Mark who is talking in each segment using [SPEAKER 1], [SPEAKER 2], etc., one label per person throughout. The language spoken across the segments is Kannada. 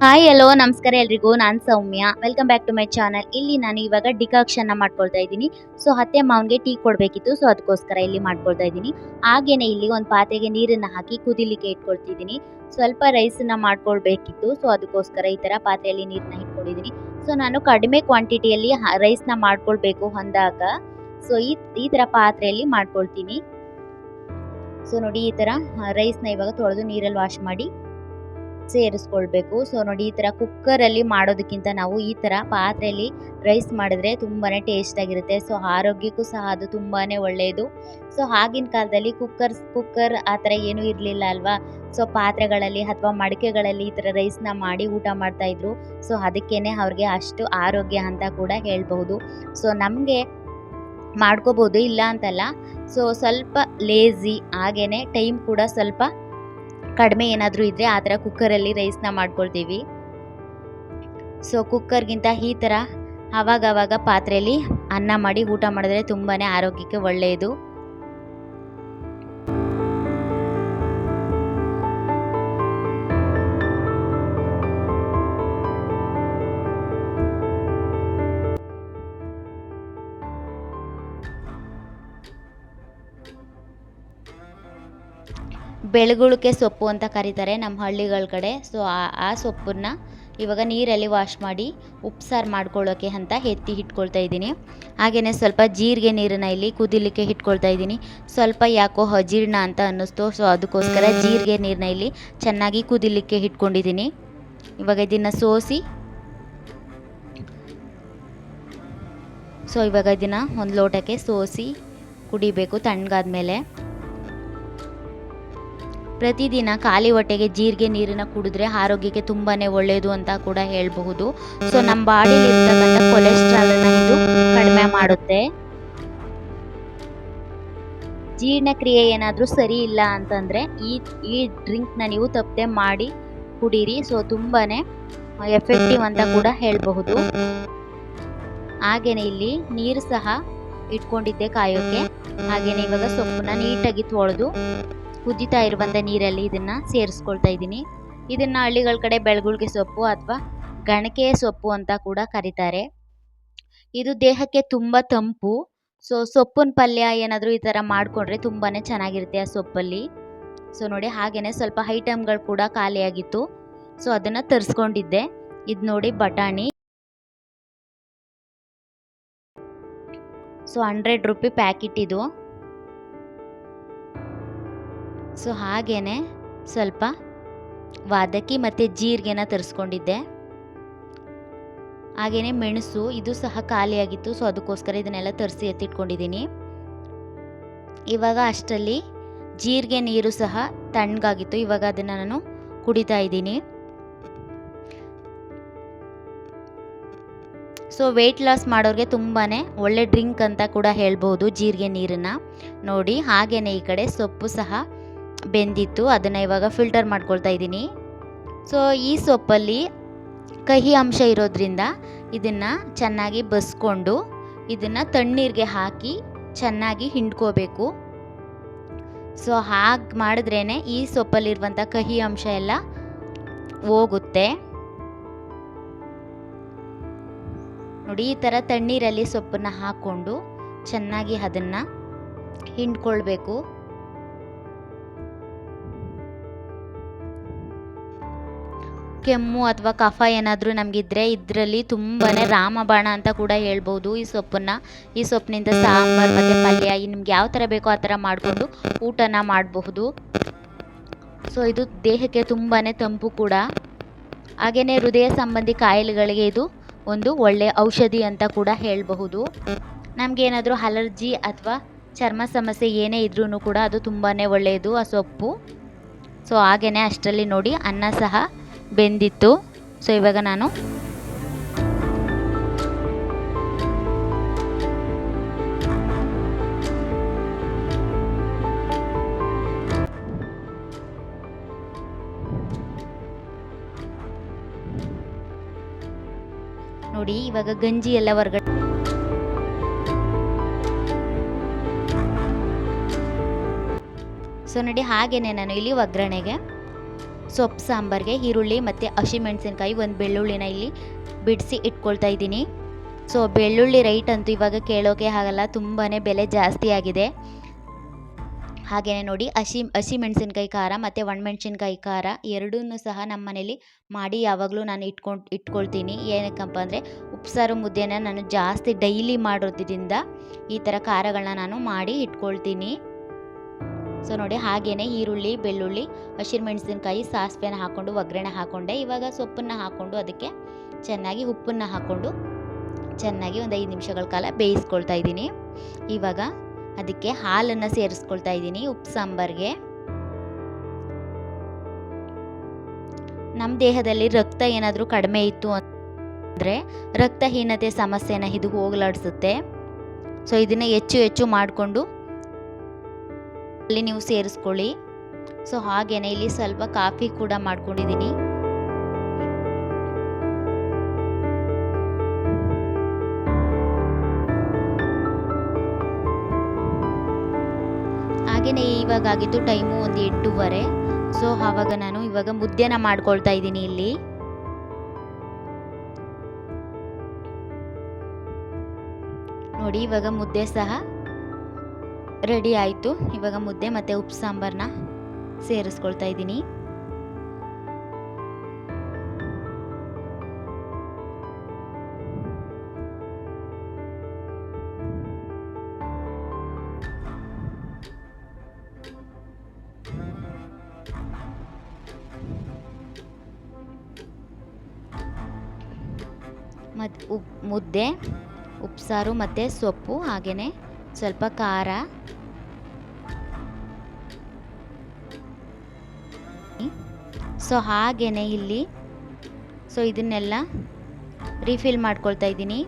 [SPEAKER 1] ಹಾಯ್ ಹಲೋ ನಮಸ್ಕಾರ ಎಲ್ರಿಗೂ. ನಾನು Soumya. Welcome back to my channel ಇಲ್ಲಿ ನಾನು ಇವಾಗ ಡಿಕಾಕ್ಷನ್ನ ಮಾಡ್ಕೊಳ್ತಾ ಇದ್ದೀನಿ. ಸೊ ಅತ್ತೆ ಮಾವನಿಗೆ ಟೀ ಕೊಡಬೇಕಿತ್ತು. ಸೊ ಅದಕ್ಕೋಸ್ಕರ ಇಲ್ಲಿ ಮಾಡ್ಕೊಳ್ತಾ ಇದ್ದೀನಿ. ಹಾಗೇನೆ ಇಲ್ಲಿ ಒಂದು ಪಾತ್ರೆಗೆ ನೀರನ್ನು ಹಾಕಿ ಕುದಿಲಿಕ್ಕೆ ಇಟ್ಕೊಳ್ತಿದ್ದೀನಿ. ಸ್ವಲ್ಪ ರೈಸನ್ನ ಮಾಡ್ಕೊಳ್ಬೇಕಿತ್ತು. ಸೊ ಅದಕ್ಕೋಸ್ಕರ ಈ ಥರ ಪಾತ್ರೆಯಲ್ಲಿ ನೀರನ್ನ ಇಟ್ಕೊಂಡಿದ್ದೀನಿ. ಸೊ ನಾನು ಕಡಿಮೆ ಕ್ವಾಂಟಿಟಿಯಲ್ಲಿ ರೈಸ್ನ ಮಾಡ್ಕೊಳ್ಬೇಕು ಅಂದಾಗ ಸೊ ಈ ಈ ಥರ ಪಾತ್ರೆಯಲ್ಲಿ ಮಾಡ್ಕೊಳ್ತೀನಿ. ಸೊ ನೋಡಿ ಈ ಥರ ರೈಸ್ನ ಇವಾಗ ತೊಳೆದು ನೀರಲ್ಲಿ ವಾಶ್ ಮಾಡಿ. ಸೇರಿಸ್ಕೊಳ್ಬೇಕು ಸೊ ನೋಡಿ ಈ ಥರ ಕುಕ್ಕರಲ್ಲಿ ಮಾಡೋದಕ್ಕಿಂತ ನಾವು ಈ ಥರ ಪಾತ್ರೆಯಲ್ಲಿ ರೈಸ್ ಮಾಡಿದ್ರೆ ತುಂಬಾ ಟೇಸ್ಟಾಗಿರುತ್ತೆ ಸೊ ಆರೋಗ್ಯಕ್ಕೂ ಸಹ ಅದು ತುಂಬಾ ಒಳ್ಳೆಯದು ಸೊ ಆಗಿನ ಕಾಲದಲ್ಲಿ ಕುಕ್ಕರ್ ಕುಕ್ಕರ್ ಆ ಥರ ಏನೂ ಇರಲಿಲ್ಲ ಅಲ್ವಾ? ಸೊ ಪಾತ್ರೆಗಳಲ್ಲಿ ಅಥವಾ ಮಡಿಕೆಗಳಲ್ಲಿ ಈ ಥರ ರೈಸ್ನ ಮಾಡಿ ಊಟ ಮಾಡ್ತಾಯಿದ್ರು ಸೊ ಅದಕ್ಕೇನೆ ಅವ್ರಿಗೆ ಅಷ್ಟು ಆರೋಗ್ಯ ಅಂತ ಕೂಡ ಹೇಳ್ಬಹುದು. ಸೊ ನಮಗೆ ಮಾಡ್ಕೋಬೋದು ಇಲ್ಲ ಅಂತಲ್ಲ. ಸೊ ಸ್ವಲ್ಪ ಲೇಝಿ ಹಾಗೇ ಟೈಮ್ ಕೂಡ ಸ್ವಲ್ಪ ಕಡಿಮೆ ಏನಾದರೂ ಇದ್ದರೆ ಆ ಥರ ಕುಕ್ಕರಲ್ಲಿ ರೈಸ್ನ ಮಾಡ್ಕೊಳ್ತೀವಿ. ಸೊ ಕುಕ್ಕರ್ಗಿಂತ ಈ ಥರ ಆವಾಗವಾಗ ಪಾತ್ರೆಯಲ್ಲಿ ಅನ್ನ ಮಾಡಿ ಊಟ ಮಾಡಿದ್ರೆ ತುಂಬಾ ಆರೋಗ್ಯಕ್ಕೆ ಒಳ್ಳೆಯದು. ಬೆಳಗುಳಿಕೆ ಸೊಪ್ಪು ಅಂತ ಕರೀತಾರೆ ನಮ್ಮ ಹಳ್ಳಿಗಳ ಕಡೆ. ಸೊ ಆ ಸೊಪ್ಪನ್ನು ಇವಾಗ ನೀರಲ್ಲಿ ವಾಶ್ ಮಾಡಿ ಉಪ್ಸಾರು ಮಾಡ್ಕೊಳ್ಳೋಕ್ಕೆ ಅಂತ ಎತ್ತಿ ಇಟ್ಕೊಳ್ತಾ ಇದ್ದೀನಿ. ಹಾಗೆಯೇ ಸ್ವಲ್ಪ ಜೀರಿಗೆ ನೀರನ್ನು ಇಲ್ಲಿ ಕುದಿಲಿಕ್ಕೆ ಇಟ್ಕೊಳ್ತಾ ಇದ್ದೀನಿ. ಸ್ವಲ್ಪ ಯಾಕೋ ಅಜೀರ್ಣ ಅಂತ ಅನ್ನಿಸ್ತು. ಸೊ ಅದಕ್ಕೋಸ್ಕರ ಜೀರಿಗೆ ನೀರನ್ನ ಇಲ್ಲಿ ಚೆನ್ನಾಗಿ ಕುದಿಲಿಕ್ಕೆ ಇಟ್ಕೊಂಡಿದ್ದೀನಿ. ಇವಾಗ ಇದನ್ನು ಸೋಸಿ ಸೊ ಇವಾಗ ಇದನ್ನು ಒಂದು ಲೋಟಕ್ಕೆ ಸೋಸಿ ಕುಡಿಬೇಕು ತಣ್ಣಗಾದ್ಮೇಲೆ. ಪ್ರತಿದಿನ ಖಾಲಿ ಹೊಟ್ಟೆಗೆ ಜೀರಿಗೆ ನೀರನ್ನ ಕುಡಿದ್ರೆ ಆರೋಗ್ಯಕ್ಕೆ ತುಂಬಾ ಒಳ್ಳೆಯದು ಅಂತ ಕೂಡ ಹೇಳಬಹುದು. ಸೊ ನಮ್ಮ ಬಾಡಿಲಿ ಇರ್ತಕ್ಕಂಥ ಕೊಲೆಸ್ಟ್ರಾಲನ್ನು ಇದು ಕಡಿಮೆ ಮಾಡುತ್ತೆ. ಜೀರ್ಣಕ್ರಿಯೆ ಏನಾದರೂ ಸರಿ ಇಲ್ಲ ಅಂತಂದರೆ ಈ ಈ ಡ್ರಿಂಕ್ನ ನೀವು ತಪ್ಪದೆ ಮಾಡಿ ಕುಡೀರಿ. ಸೊ ತುಂಬಾ ಎಫೆಕ್ಟಿವ್ ಅಂತ ಕೂಡ ಹೇಳಬಹುದು. ಹಾಗೇನೆ ಇಲ್ಲಿ ನೀರು ಸಹ ಇಟ್ಕೊಂಡಿದ್ದೆ ಕಾಯೋಕ್ಕೆ ಹಾಗೇನೆ ಇವಾಗ ಸೊಪ್ಪನ್ನ ನೀಟಾಗಿ ತೊಳೆದು ಕುದಿತಾ ಇರುವಂಥ ನೀರಲ್ಲಿ ಇದನ್ನು ಸೇರಿಸ್ಕೊಳ್ತಾ ಇದ್ದೀನಿ. ಇದನ್ನು ಹಳ್ಳಿಗಳ ಕಡೆ ಬೆಳಗುಳ್ಗೆ ಸೊಪ್ಪು ಅಥವಾ ಗಣಕೆಯ ಸೊಪ್ಪು ಅಂತ ಕೂಡ ಕರೀತಾರೆ. ಇದು ದೇಹಕ್ಕೆ ತುಂಬ ತಂಪು. ಸೊ ಸೊಪ್ಪಿನ ಪಲ್ಯ ಏನಾದರೂ ಈ ಥರ ಮಾಡಿಕೊಂಡ್ರೆ ತುಂಬಾ ಚೆನ್ನಾಗಿರುತ್ತೆ ಆ ಸೊಪ್ಪಲ್ಲಿ. ಸೊ ನೋಡಿ ಹಾಗೆಯೇ ಸ್ವಲ್ಪ ಐಟಮ್ಗಳು ಕೂಡ ಖಾಲಿಯಾಗಿತ್ತು. ಸೊ ಅದನ್ನು ತರಿಸ್ಕೊಂಡಿದ್ದೆ. ಇದು ನೋಡಿ ಬಟಾಣಿ. ಸೊ ಹಂಡ್ರೆಡ್ ರುಪಿ ಪ್ಯಾಕೆಟ್ ಇದು. ಸೊ ಹಾಗೇ ಸ್ವಲ್ಪ ವಾದಕ್ಕಿ ಮತ್ತು ಜೀರಿಗೆನ ತರಿಸ್ಕೊಂಡಿದ್ದೆ. ಹಾಗೆಯೇ ಮೆಣಸು, ಇದು ಸಹ ಖಾಲಿಯಾಗಿತ್ತು, ಸೊ ಅದಕ್ಕೋಸ್ಕರ ಇದನ್ನೆಲ್ಲ ತರಿಸಿ ಎತ್ತಿಟ್ಕೊಂಡಿದ್ದೀನಿ. ಇವಾಗ ಅಷ್ಟರಲ್ಲಿ ಜೀರಿಗೆ ನೀರು ಸಹ ತಣ್ಣಗಾಗಿತ್ತು, ಇವಾಗ ಅದನ್ನು ನಾನು ಕುಡಿತಾ ಇದ್ದೀನಿ. ಸೊ ವೆಯ್ಟ್ ಲಾಸ್ ಮಾಡೋರಿಗೆ ತುಂಬಾ ಒಳ್ಳೆ ಡ್ರಿಂಕ್ ಅಂತ ಕೂಡ ಹೇಳ್ಬೋದು ಜೀರಿಗೆ ನೀರನ್ನು. ನೋಡಿ ಹಾಗೆಯೇ ಈ ಕಡೆ ಸೊಪ್ಪು ಸಹ ಬೆಂದಿತ್ತು, ಅದನ್ನು ಇವಾಗ ಫಿಲ್ಟರ್ ಮಾಡ್ಕೊಳ್ತಾ ಇದ್ದೀನಿ. ಸೊ ಈ ಸೊಪ್ಪಲ್ಲಿ ಕಹಿ ಅಂಶ ಇರೋದ್ರಿಂದ ಇದನ್ನು ಚೆನ್ನಾಗಿ ಬಸ್ಕೊಂಡು ಇದನ್ನು ತಣ್ಣೀರಿಗೆ ಹಾಕಿ ಚೆನ್ನಾಗಿ ಹಿಂಡ್ಕೋಬೇಕು. ಸೊ ಹಾಗೆ ಮಾಡಿದ್ರೇ ಈ ಸೊಪ್ಪಲ್ಲಿರುವಂಥ ಕಹಿ ಅಂಶ ಎಲ್ಲ ಹೋಗುತ್ತೆ. ನೋಡಿ, ಈ ಥರ ತಣ್ಣೀರಲ್ಲಿ ಸೊಪ್ಪನ್ನು ಹಾಕ್ಕೊಂಡು ಚೆನ್ನಾಗಿ ಅದನ್ನು ಹಿಂಡ್ಕೊಳ್ಬೇಕು. ಕೆಮ್ಮು ಅಥವಾ ಕಫ ಏನಾದರೂ ನಮಗಿದ್ರೆ ಇದರಲ್ಲಿ ತುಂಬಾ ರಾಮಬಾಣ ಅಂತ ಕೂಡ ಹೇಳ್ಬೋದು ಈ ಸೊಪ್ಪನ್ನು. ಈ ಸೊಪ್ಪಿನಿಂದ ಸಾಂಬಾರು ಮತ್ತು ಪಲ್ಯ ನಿಮ್ಗೆ ಯಾವ ಥರ ಬೇಕೋ ಆ ಥರ ಮಾಡಿಕೊಂಡು ಊಟನ ಮಾಡಬಹುದು. ಸೊ ಇದು ದೇಹಕ್ಕೆ ತುಂಬಾ ತಂಪು ಕೂಡ. ಹಾಗೆಯೇ ಹೃದಯ ಸಂಬಂಧಿ ಕಾಯಿಲೆಗಳಿಗೆ ಇದು ಒಂದು ಒಳ್ಳೆಯ ಔಷಧಿ ಅಂತ ಕೂಡ ಹೇಳಬಹುದು. ನಮಗೇನಾದರೂ ಅಲರ್ಜಿ ಅಥವಾ ಚರ್ಮ ಸಮಸ್ಯೆ ಏನೇ ಇದ್ರೂ ಕೂಡ ಅದು ತುಂಬಾ ಒಳ್ಳೆಯದು ಆ ಸೊಪ್ಪು. ಸೊ ಹಾಗೆಯೇ ಅಷ್ಟರಲ್ಲಿ ನೋಡಿ ಅನ್ನ ಸಹ ಬೆಂದಿತ್ತು. ಸೊ ಇವಾಗ ನಾನು ನೋಡಿ, ಇವಾಗ ಗಂಜಿ ಎಲ್ಲ ಹೊರಗಡೆ ಸೊ ನೋಡಿ, ಹಾಗೇನೆ ನಾನು ಇಲ್ಲಿ ಒಗ್ಗರಣೆಗೆ ಸೊಪ್ಪು, ಸಾಂಬಾರಿಗೆ ಈರುಳ್ಳಿ ಮತ್ತು ಹಸಿಮೆಣಸಿನ್ಕಾಯಿ ಒಂದು ಬೆಳ್ಳುಳ್ಳಿನ ಇಲ್ಲಿ ಬಿಡಿಸಿ ಇಟ್ಕೊಳ್ತಾ ಇದ್ದೀನಿ. ಸೊ ಬೆಳ್ಳುಳ್ಳಿ ರೈಟ್ ಅಂತೂ ಇವಾಗ ಕೇಳೋಕೆ ಆಗಲ್ಲ ತುಂಬಾ ಬೆಲೆ ಜಾಸ್ತಿ ಆಗಿದೆ. ಹಾಗೆಯೇ ನೋಡಿ, ಹಸಿ ಹಸಿ ಮೆಣಸಿನ್ಕಾಯಿ ಖಾರ ಮತ್ತು ಒಣಮೆಣ್ಸಿನ್ಕಾಯಿ ಖಾರ ಎರಡೂ ಸಹ ನಮ್ಮ ಮನೇಲಿ ಮಾಡಿ ಯಾವಾಗಲೂ ನಾನು ಇಟ್ಕೊಂಡು, ಇಟ್ಕೊಳ್ತೀನಿ. ಏನಕ್ಕಪ್ಪ ಅಂದರೆ, ಉಪ್ಸಾರು ಮುದ್ದೆನ ನಾನು ಜಾಸ್ತಿ ಡೈಲಿ ಮಾಡೋದ್ರಿಂದ ಈ ಥರ ಖಾರಗಳನ್ನ ನಾನು ಮಾಡಿ ಇಟ್ಕೊಳ್ತೀನಿ. ಸೊ ನೋಡಿ ಹಾಗೆಯೇ ಈರುಳ್ಳಿ, ಬೆಳ್ಳುಳ್ಳಿ, ಹಸಿರು ಮೆಣಸಿನಕಾಯಿ, ಸಾಸಿವೆನ ಹಾಕ್ಕೊಂಡು ಒಗ್ಗರಣೆ ಹಾಕ್ಕೊಂಡೆ ಇವಾಗ ಸೊಪ್ಪನ್ನು ಹಾಕ್ಕೊಂಡು ಅದಕ್ಕೆ ಚೆನ್ನಾಗಿ ಉಪ್ಪನ್ನು ಹಾಕ್ಕೊಂಡು ಚೆನ್ನಾಗಿ ಒಂದು ಐದು ನಿಮಿಷಗಳ ಕಾಲ ಬೇಯಿಸ್ಕೊಳ್ತಾ ಇದ್ದೀನಿ. ಇವಾಗ ಅದಕ್ಕೆ ಹಾಲನ್ನು ಸೇರಿಸ್ಕೊಳ್ತಾ ಇದ್ದೀನಿ ಉಪ್ಪು, ಸಾಂಬಾರ್ಗೆ. ನಮ್ಮ ದೇಹದಲ್ಲಿ ರಕ್ತ ಏನಾದರೂ ಕಡಿಮೆ ಇತ್ತು ಅಂದರೆ ರಕ್ತಹೀನತೆ ಸಮಸ್ಯೆನ ಇದು ಹೋಗಲಾಡಿಸುತ್ತೆ. ಸೊ ಇದನ್ನು ಹೆಚ್ಚು ಹೆಚ್ಚು ಮಾಡಿಕೊಂಡು ಅಲ್ಲಿ ನೀವು ಸೇರಿಸ್ಕೊಳ್ಳಿ. ಸೊ ಹಾಗೇನೆ ಇಲ್ಲಿ ಸ್ವಲ್ಪ ಕಾಫಿ ಕೂಡ ಮಾಡ್ಕೊಂಡಿದ್ದೀನಿ. ಹಾಗೆಯೇ ಇವಾಗ ಆಗಿದ್ದು ಟೈಮು ಒಂದು ಎಂಟೂವರೆ. ಸೊ ಆವಾಗ ನಾನು ಇವಾಗ ಮುದ್ದೆನ ಮಾಡ್ಕೊಳ್ತಾ ಇದ್ದೀನಿ ಇಲ್ಲಿ. ನೋಡಿ ಇವಾಗ ಮುದ್ದೆ ಸಹ ರೆಡಿ ಆಯಿತು. ಇವಾಗ ಮುದ್ದೆ ಮತ್ತು ಉಪ್ಪು ಸಾಂಬಾರನ್ನ ಸೇರಿಸ್ಕೊಳ್ತಾ ಇದ್ದೀನಿ. ಮತ್ತು ಉಪ್ ಮುದ್ದೆ, ಉಪ್ಸಾರು ಮತ್ತು ಸೊಪ್ಪು ಹಾಗೆಯೇ ಸ್ವಲ್ಪ ಖಾರ. ಸೊ ಹಾಗೇ ಇಲ್ಲಿ. ಸೊ ಇದನ್ನೆಲ್ಲ ರೀಫಿಲ್ ಮಾಡ್ಕೊಳ್ತಾ ಇದ್ದೀನಿ.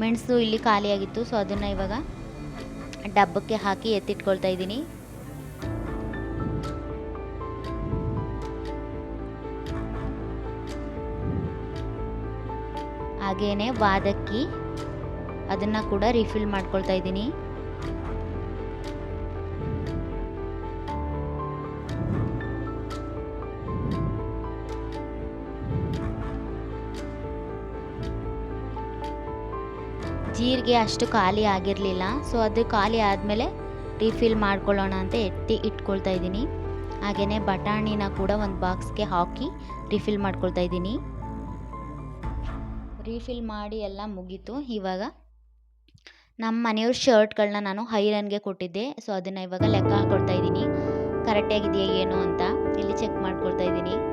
[SPEAKER 1] ಮೆಣಸು ಇಲ್ಲಿ ಖಾಲಿಯಾಗಿತ್ತು, ಸೊ ಅದನ್ನು ಇವಾಗ ಡಬ್ಬಕ್ಕೆ ಹಾಕಿ ಎತ್ತಿಟ್ಕೊಳ್ತಾ ಇದ್ದೀನಿ. ಹಾಗೇನೆ ವಾದಕ್ಕಿ. ಅದನ್ನು ಕೂಡ ರಿಫಿಲ್ ಮಾಡ್ಕೊಳ್ತಾ ಇದ್ದೀನಿ. ಜೀರಿಗೆ ಅಷ್ಟು ಖಾಲಿ ಆಗಿರಲಿಲ್ಲ ಸೊ ಅದು ಖಾಲಿ ಆದಮೇಲೆ ರಿಫಿಲ್ ಮಾಡ್ಕೊಳ್ಳೋಣ ಅಂತ ಎತ್ತಿ ಇಟ್ಕೊಳ್ತಾ ಇದ್ದೀನಿ. ಹಾಗೆಯೇ ಬಟಾಣಿನ ಕೂಡ ಒಂದು ಬಾಕ್ಸ್ಗೆ ಹಾಕಿ ರಿಫಿಲ್ ಮಾಡ್ಕೊಳ್ತಾ ಇದ್ದೀನಿ. ರೀಫಿಲ್ ಮಾಡಿ ಎಲ್ಲ ಮುಗೀತು, ಇವಾಗ ನಮ್ಮ ಮನೆಯವ್ರ ಶರ್ಟ್ಗಳನ್ನ ನಾನು ಹೈರನ್ಗೆ ಕೊಟ್ಟಿದ್ದೆ. ಸೊ, ಅದನ್ನು ಇವಾಗ ಲೆಕ್ಕ ಹಾಕೊಳ್ತಾ ಇದ್ದೀನಿ. ಕರೆಕ್ಟಾಗಿದೆಯಾ ಏನು ಅಂತ ಇಲ್ಲಿ ಚೆಕ್ ಮಾಡ್ಕೊಳ್ತಾ ಇದ್ದೀನಿ.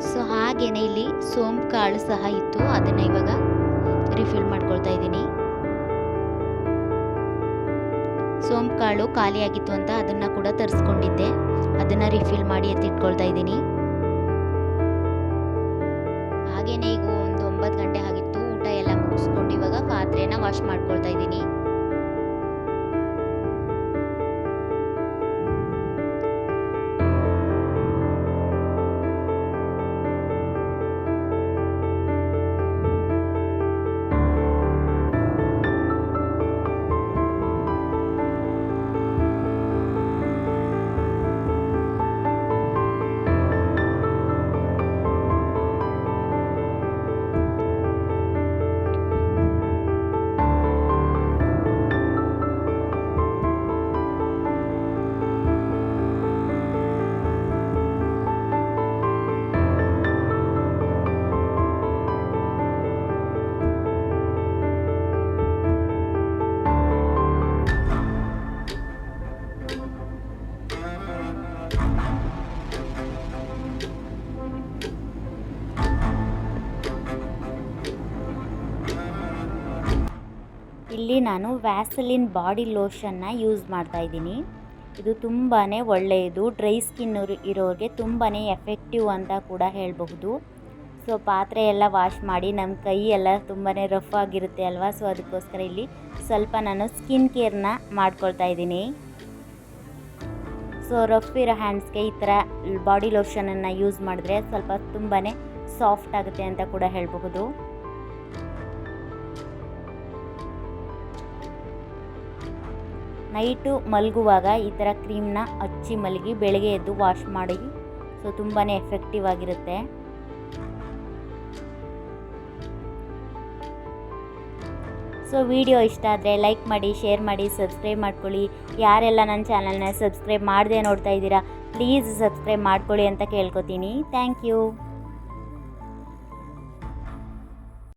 [SPEAKER 1] ಸೊ, ಹಾಗೇನೆ ಇಲ್ಲಿ ಸೋಂಪು ಕಾಳು ಸಹ ಇತ್ತು. ಅದನ್ನು ಇವಾಗ ರಿಫಿಲ್ ಮಾಡ್ಕೊಳ್ತಾ ಇದ್ದೀನಿ. ಸೋಂಪು ಕಾಳು ಖಾಲಿಯಾಗಿತ್ತು ಅಂತ ಅದನ್ನು ಕೂಡ ತರಿಸ್ಕೊಂಡಿದ್ದೆ. ಅದನ್ನು ರಿಫಿಲ್ ಮಾಡಿ ಎತ್ತಿಟ್ಕೊಳ್ತಾ ಇದ್ದೀನಿ. ಹಾಗೆಯೇ ಈಗ ಒಂದು ಒಂಬತ್ತು ಗಂಟೆ ಆಗಿತ್ತು. ಊಟ ಎಲ್ಲ ಮುಗಿಸ್ಕೊಂಡು ಇವಾಗ ಪಾತ್ರೆನ ವಾಶ್ ಮಾಡ್ಕೊಳ್ತಾ ಇದ್ದೀನಿ. ಇಲ್ಲಿ ನಾನು ವ್ಯಾಸಲಿನ್ ಬಾಡಿ ಲೋಷನ್ನ ಯೂಸ್ ಮಾಡ್ತಾ ಇದ್ದೀನಿ. ಇದು ತುಂಬಾ ಒಳ್ಳೆಯದು. ಡ್ರೈ ಸ್ಕಿನ್ ಇರೋರಿಗೆ ತುಂಬಾ ಎಫೆಕ್ಟಿವ್ ಅಂತ ಕೂಡ ಹೇಳಬಹುದು. ಸೊ ಪಾತ್ರೆ ಎಲ್ಲ ವಾಶ್ ಮಾಡಿ ನಮ್ಮ ಕೈ ಎಲ್ಲ ತುಂಬಾ ರಫ್ ಆಗಿರುತ್ತೆ ಅಲ್ವಾ? ಸೊ ಅದಕ್ಕೋಸ್ಕರ ಇಲ್ಲಿ ಸ್ವಲ್ಪ ನಾನು ಸ್ಕಿನ್ ಕೇರ್ನ ಮಾಡ್ಕೊಳ್ತಾ ಇದ್ದೀನಿ. ಸೊ ರಫ್ ಇರೋ ಹ್ಯಾಂಡ್ಸ್ಗೆ ಈ ಥರ ಬಾಡಿ ಲೋಷನನ್ನು ಯೂಸ್ ಮಾಡಿದ್ರೆ ಸ್ವಲ್ಪ ತುಂಬಾ ಸಾಫ್ಟ್ ಆಗುತ್ತೆ ಅಂತ ಕೂಡ ಹೇಳಬಹುದು. ನೈಟು ಮಲಗುವಾಗ ಈ ಥರ ಕ್ರೀಮ್ನ ಹಚ್ಚಿ ಮಲಗಿ ಬೆಳಗ್ಗೆ ಎದ್ದು ವಾಶ್ ಮಾಡಿ. ಸೊ ತುಂಬಾ ಎಫೆಕ್ಟಿವ್ ಆಗಿರುತ್ತೆ. ಸೊ, ವಿಡಿಯೋ ಇಷ್ಟ ಆದರೆ ಲೈಕ್ ಮಾಡಿ, ಶೇರ್ ಮಾಡಿ, ಸಬ್ಸ್ಕ್ರೈಬ್ ಮಾಡ್ಕೊಳ್ಳಿ. ಯಾರೆಲ್ಲ ನನ್ನ ಚಾನಲ್ನ ಸಬ್ಸ್ಕ್ರೈಬ್ ಮಾಡದೆ ನೋಡ್ತಾ ಇದ್ದೀರಾ, ಪ್ಲೀಸ್ ಸಬ್ಸ್ಕ್ರೈಬ್ ಮಾಡ್ಕೊಳ್ಳಿ ಅಂತ ಕೇಳ್ಕೊತೀನಿ. Thank you.